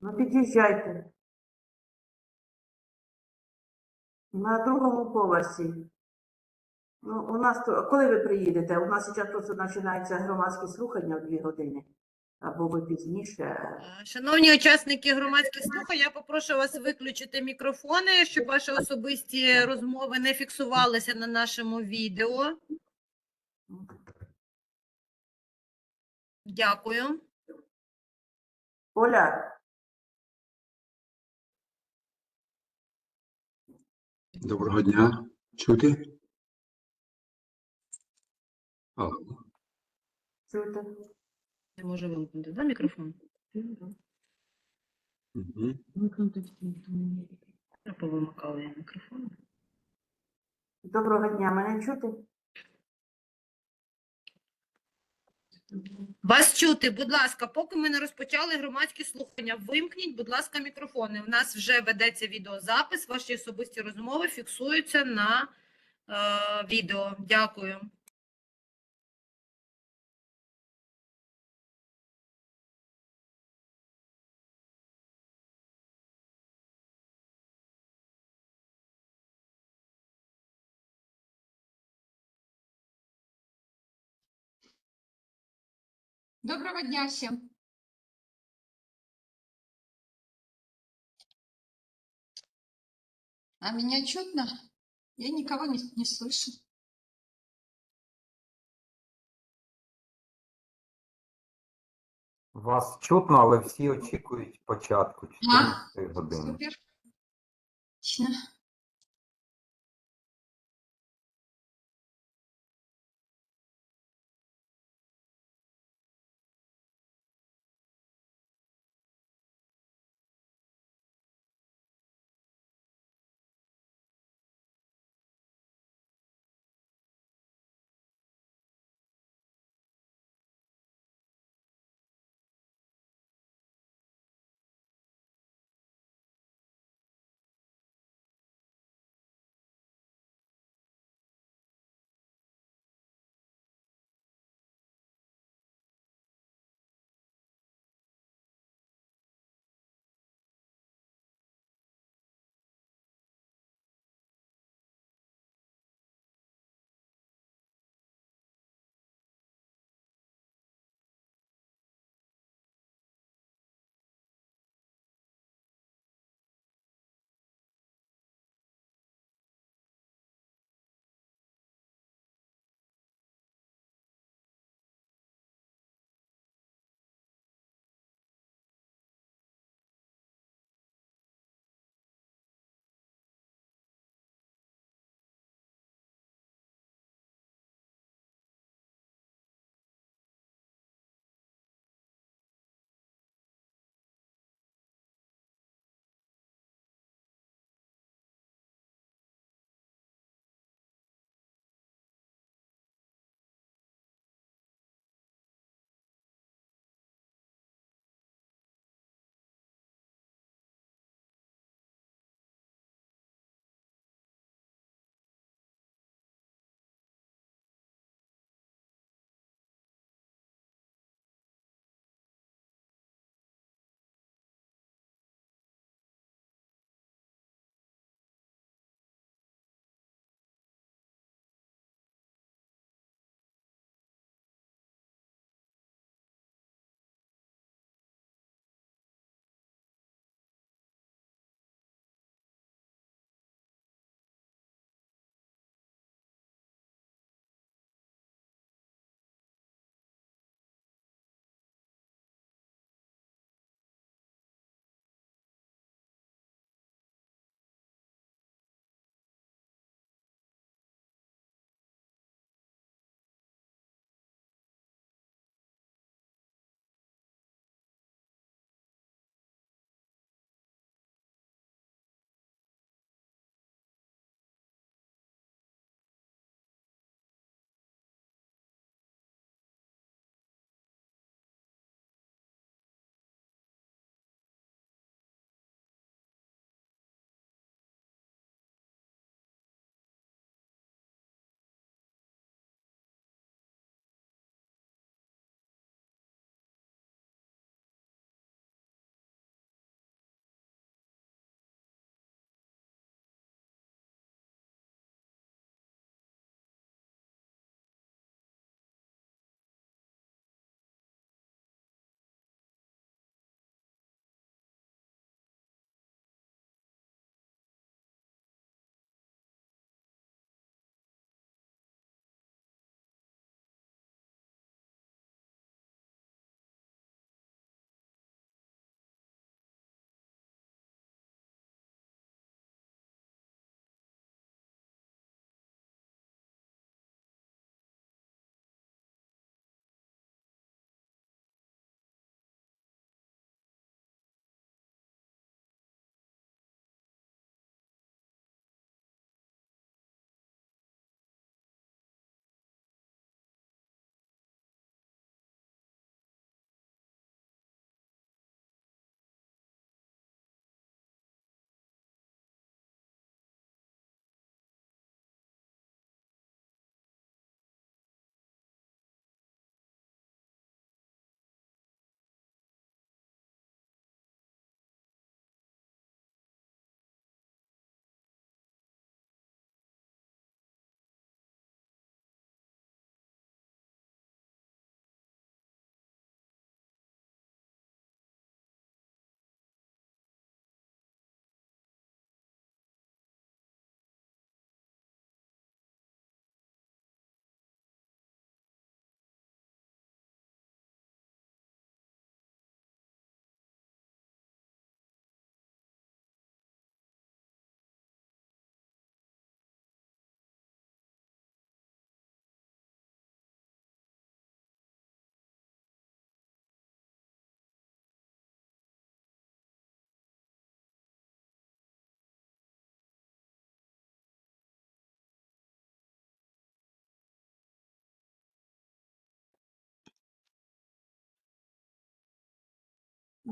Ну, під'їжджайте. На другому поверсі. Ну, у нас то, коли ви приїдете? У нас зараз просто починаються громадські слухання в дві години. Або ви пізніше. Е, Шановні учасники громадських слухань, я попрошу вас виключити мікрофони, щоб ваші особисті розмови не фіксувалися на нашому відео. Дякую. Оля, Доброго дня. Чути? Алло. Чути. Я можу вимкнути, да, мікрофон? Угу. Я повимикала я мікрофон. Доброго дня, мене чути? Вас чути, будь ласка, поки ми не розпочали громадські слухання, вимкніть, будь ласка, мікрофони. У нас вже ведеться відеозапис, ваші особисті розмови фіксуються на е, відео. Дякую. Доброго дня всем. А меня чутно? Я никого не, не слышу. Вас чутно, але всі очікують початку 14 години. Супер. Отлично.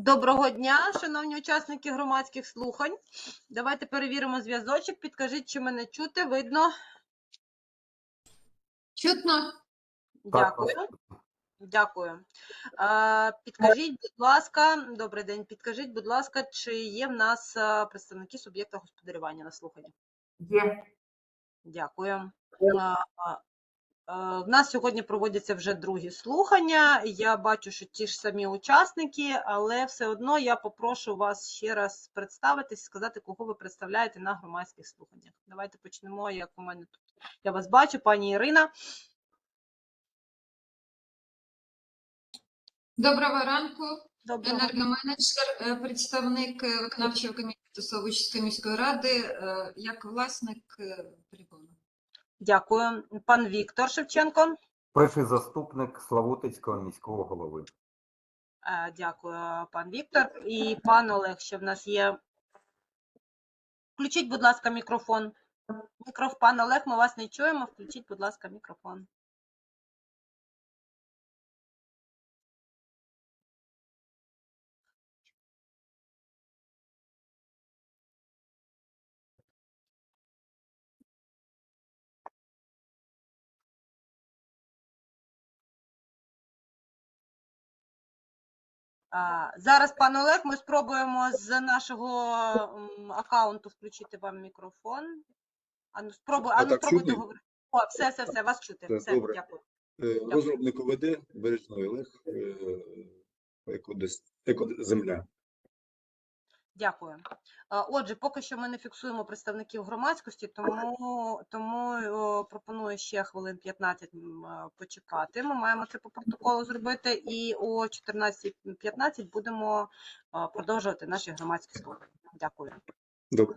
Доброго дня, шановні учасники громадських слухань. Давайте перевіримо зв'язочок. Підкажіть, чи мене чути, видно. Чутно? Дякую. Дякую. Е, Підкажіть, будь ласка, добрий день. Підкажіть, будь ласка, чи є в нас представники суб'єкта господарювання на слуханні? Є. Дякую. Е, В нас сьогодні проводяться вже другі слухання. Я бачу, що ті ж самі учасники, але все одно я попрошу вас ще раз представитись, сказати, кого ви представляєте на громадських слуханнях. Давайте почнемо, як у мене тут. Я вас бачу, пані Ірина. Доброго ранку. Доброго Енергоменеджер, е, представник е, виконавчого комітету Славутської міської ради, е, як власник е, полігону. Дякую. Пан Віктор Шевченко. Перший заступник Славутицького міського голови. Е, Дякую, пан Віктор. І пан Олег, що в нас є. Включіть, будь ласка, мікрофон. Мікрофон, пан Олег, ми вас не чуємо. Включіть, будь ласка, мікрофон. Зараз, пан Олег, ми спробуємо з нашого аккаунту включити вам мікрофон. Ану, спробуй, А ану, так спробуйте чути? говорити. О, все, все, все, вас чути. Так, Все, добре. дякую. Е, Розробник ОВД Бережний Олег, е, екодес- екоземля. Дякую. Отже, поки що ми не фіксуємо представників громадськості, тому, тому пропоную ще хвилин 15 почекати. Ми маємо це по протоколу зробити, і о 14.15 будемо продовжувати наші громадські слухання. Дякую. Добре.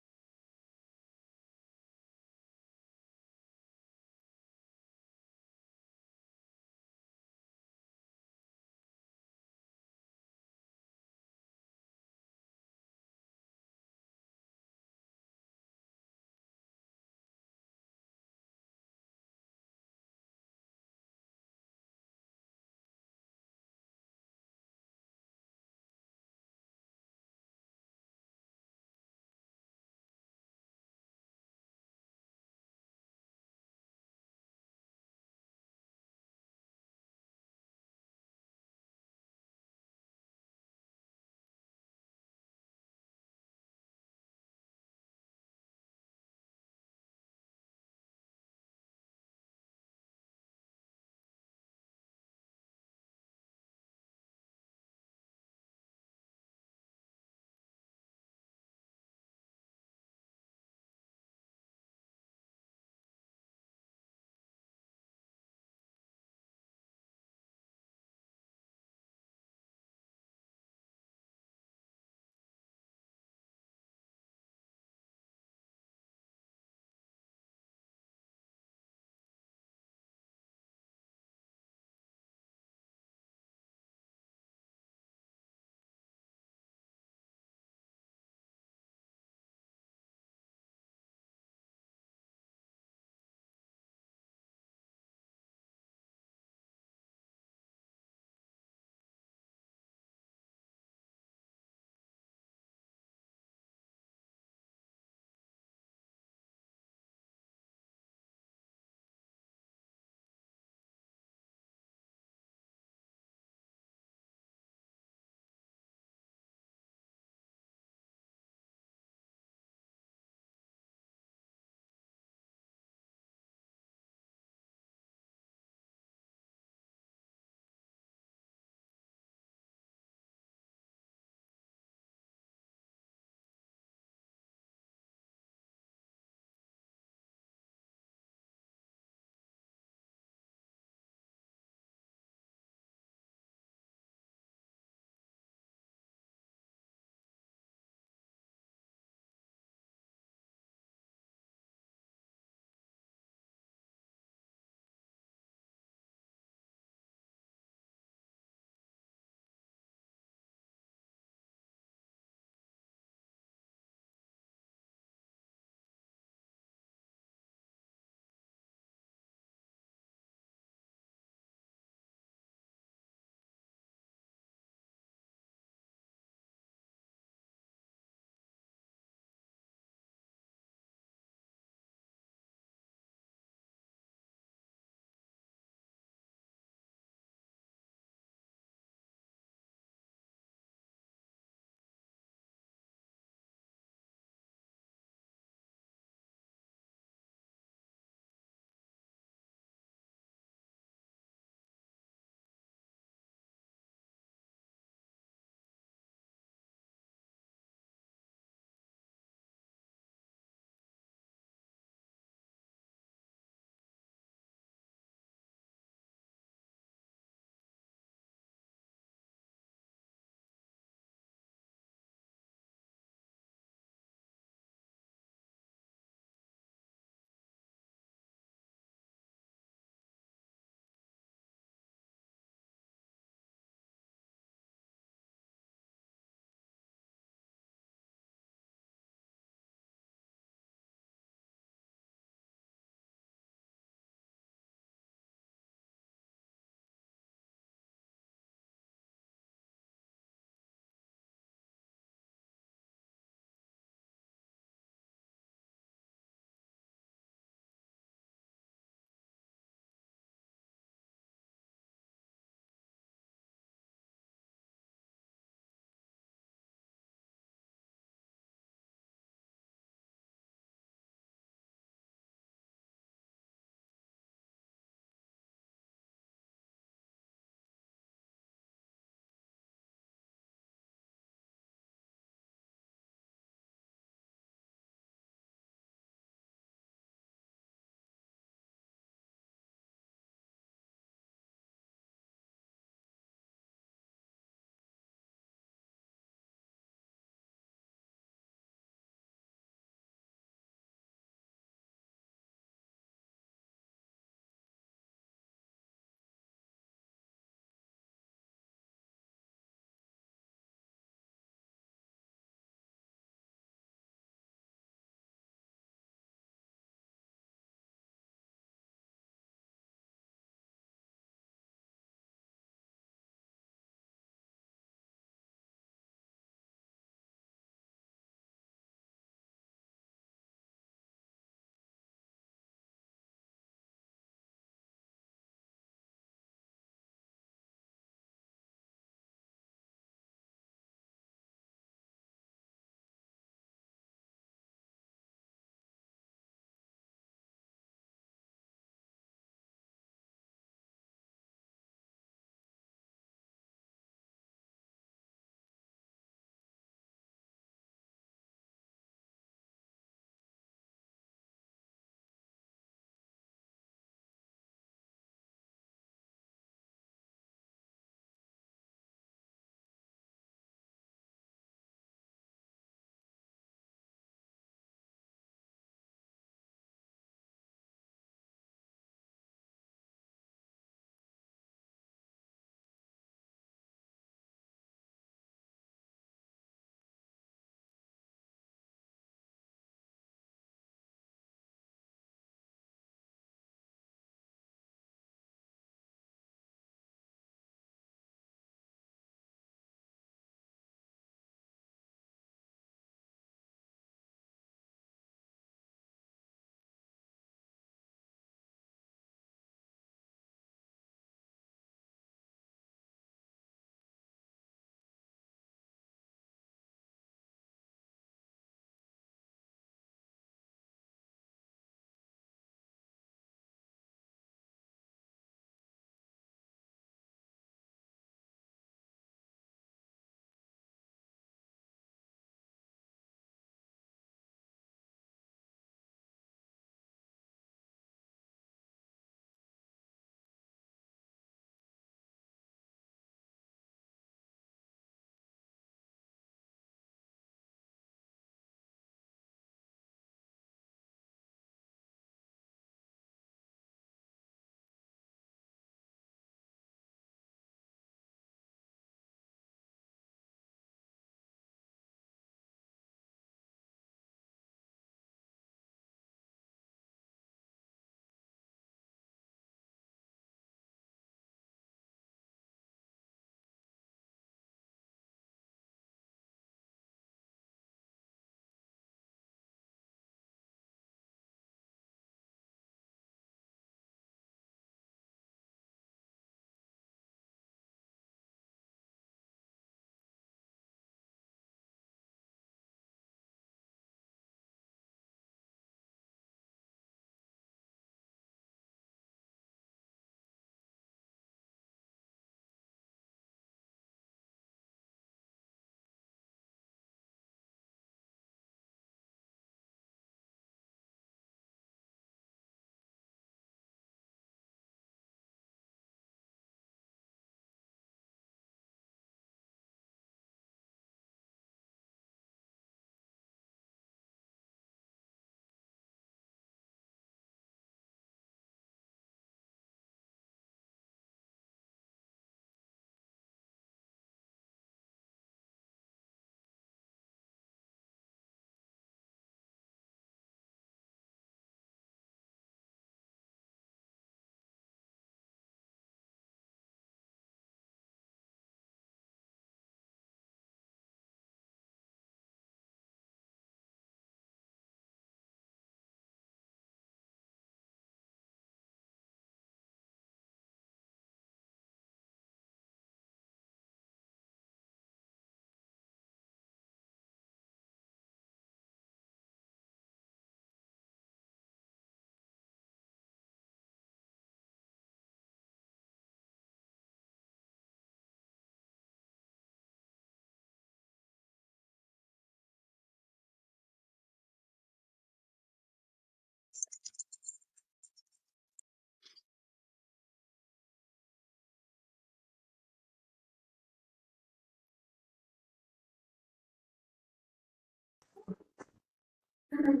М.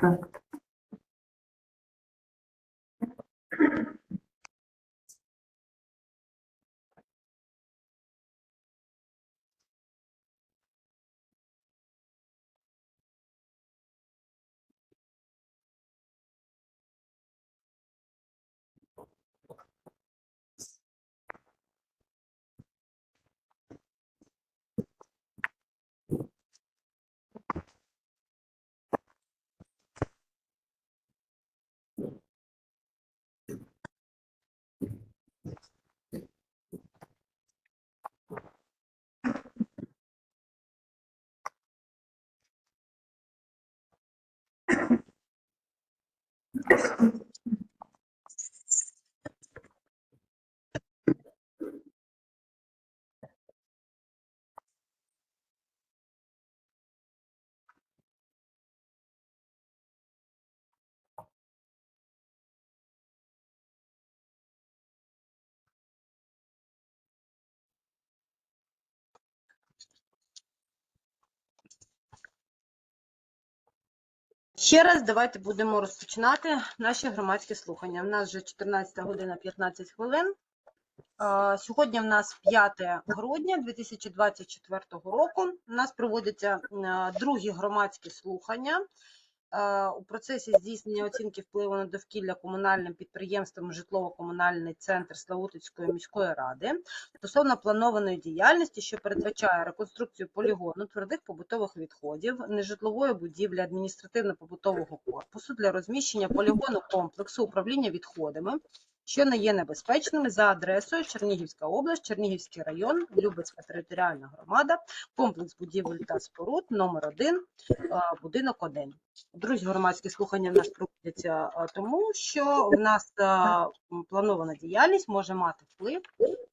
Так. Ще раз давайте будемо розпочинати наші громадські слухання. У нас вже 14 година 15 хвилин. Сьогодні в нас 5 грудня 2024 року. У нас проводяться другі громадські слухання у процесі здійснення оцінки впливу на довкілля комунальним підприємством Житлово-комунальний центр Славутицької міської ради стосовно планованої діяльності, що передбачає реконструкцію полігону твердих побутових відходів, нежитлової будівлі адміністративно-побутового корпусу для розміщення полігону комплексу управління відходами, що не є небезпечними за адресою Чернігівська область, Чернігівський район, Любецька територіальна громада, комплекс будівель та споруд номер 1 будинок 1. Друзі, громадські слухання в нас проводяться тому, що в нас планована діяльність може мати вплив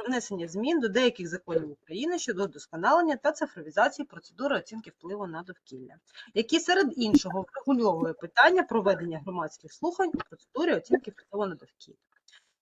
про внесення змін до деяких законів України щодо вдосконалення та цифровізації процедури оцінки впливу на довкілля, які серед іншого врегульовує питання проведення громадських слухань у процедурі оцінки впливу на довкілля.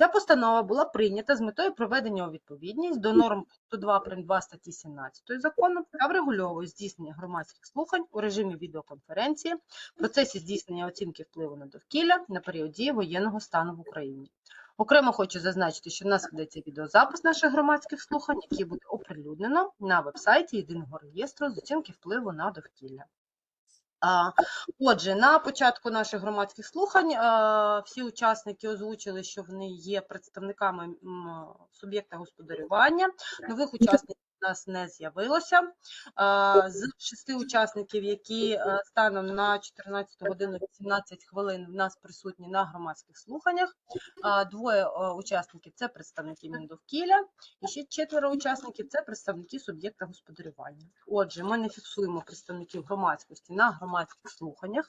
Ця постанова була прийнята з метою проведення у відповідність до норм пункту 2 прим. 2 статті 17 закону та врегульовує здійснення громадських слухань у режимі відеоконференції в процесі здійснення оцінки впливу на довкілля на період дії воєнного стану в Україні. Окремо хочу зазначити, що в нас ведеться відеозапис наших громадських слухань, який буде оприлюднено на вебсайті єдиного реєстру з оцінки впливу на довкілля. Отже, на початку наших громадських слухань всі учасники озвучили, що вони є представниками суб'єкта господарювання. Нових учасників нас не з'явилося. З шести учасників, які станом на 14 годину 18 хвилин в нас присутні на громадських слуханнях, двоє учасників це представники Міндовкілля, і ще четверо учасників це представники суб'єкта господарювання. Отже, ми не фіксуємо представників громадськості на громадських слуханнях.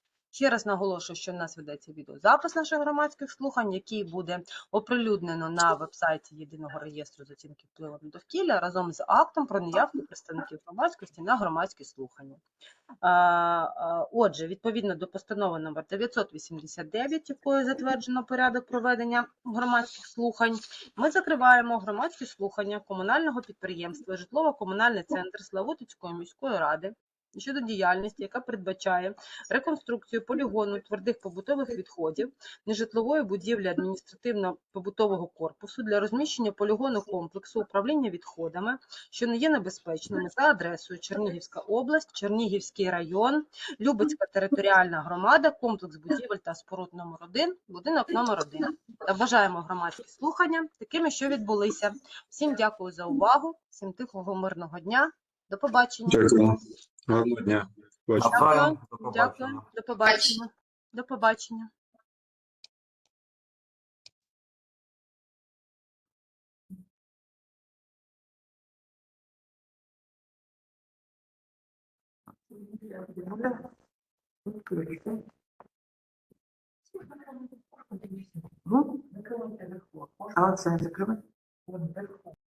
Ще раз наголошую, що в нас ведеться відеозапис наших громадських слухань, який буде оприлюднено на вебсайті Єдиного реєстру з оцінки впливу на довкілля разом з актом про наявку представників громадськості на громадські слухання. Отже, відповідно до постанови номер 989, якою затверджено порядок проведення громадських слухань, ми закриваємо громадські слухання комунального підприємства Житлово-комунальний центр Славутицької міської ради щодо діяльності, яка передбачає реконструкцію полігону твердих побутових відходів нежитлової будівлі адміністративно-побутового корпусу для розміщення полігону комплексу управління відходами, що не є небезпечними за адресою Чернігівська область, Чернігівський район, Любецька територіальна громада, комплекс будівель та споруд номер 1 будинок номер 1 вважаємо громадські слухання такими, що відбулися. Всім дякую за увагу, всім тихого мирного дня. До побачення. Дякую. Гарного дня. Навзаєм, до Дякую, до побачення. До побачення. Ну, а оце закривай.